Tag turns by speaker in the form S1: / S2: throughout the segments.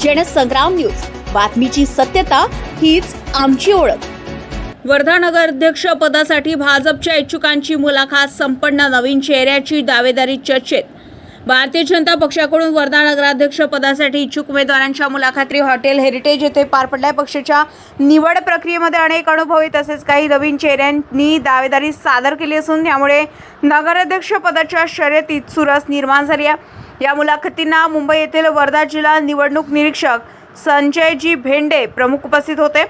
S1: Jansangram news. बातमीची सत्यता हीच आमची ओळख.
S2: वर्धा नगराध्यक्ष पदासाठी भाजपच्या इच्छुकांची मुलाखत संपन्न नवीन चेहऱ्याची दावेदारी चर्चेत. भारतीय जनता पक्षाकडून वर्धा नगराध्यक्ष पदासाठी इच्छुक उमेदवारांच्या मुलाखती हॉटेल हेरिटेज येथे पार पडल्या. पक्षाच्या निवड प्रक्रियेमध्ये अनेक अनुभवी तसेच काही नवीन चेहऱ्यांनी दावेदारी सादर केली असून त्यामुळे नगराध्यक्ष पदाच्या शर्यतीत सुरस निर्माण झाली आहे. या मुलाखतींना मुंबई येथील वर्धा जिल्हा निवडणूक निरीक्षक संजयजी भेंडे प्रमुख उपस्थित होते.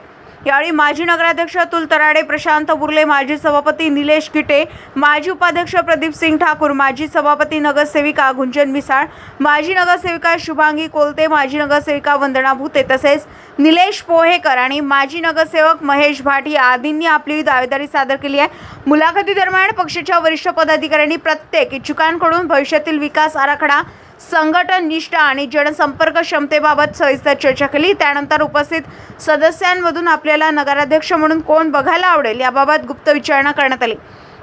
S2: यावेळी माजी नगराध्यक्ष अतुल तराडे प्रशांत बुर्ले माजी सभापती निलेश गिटे माजी उपाध्यक्ष प्रदीप सिंग ठाकूर माजी सभापती नगरसेविका गुंजन मिसाळ माजी नगरसेविका शुभांगी कोलते माजी नगरसेविका वंदना भुते तसेच निलेश पोहेकर आणि माजी नगरसेवक महेश भाटी आदींनी आपली दावेदारी सादर केली आहे. मुलाखतीदरम्यान पक्षाच्या वरिष्ठ पदाधिकाऱ्यांनी प्रत्येक इच्छुकांकडून भविष्यातील विकास आराखडा संघटन निष्ठा आणि जनसंपर्क क्षमतेबाबत सविस्तर चर्चा केली. त्यानंतर उपस्थित सदस्यांमधून आपल्याला नगराध्यक्ष म्हणून कोण बघायला आवडेल याबाबत गुप्त विचारणा करण्यात आली.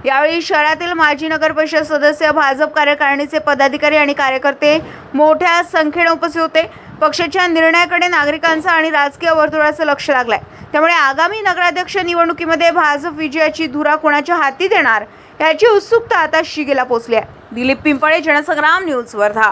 S2: यावेळी शहरातील माजी नगर परिषद सदस्य भाजप कार्यकारिणीचे पदाधिकारी आणि कार्यकर्ते मोठ्या संख्येने उपस्थित होते. पक्षाच्या निर्णयाकडे नागरिकांचं आणि राजकीय वर्तुळाचं लक्ष लागलंय. त्यामुळे आगामी नगराध्यक्ष निवडणुकीमध्ये भाजप विजयाची धुरा कोणाच्या हाती देणार याची उत्सुकता आता शिगेला पोचली आहे. दिलीप पिंपळे जनसंग्राम न्यूज वर्धा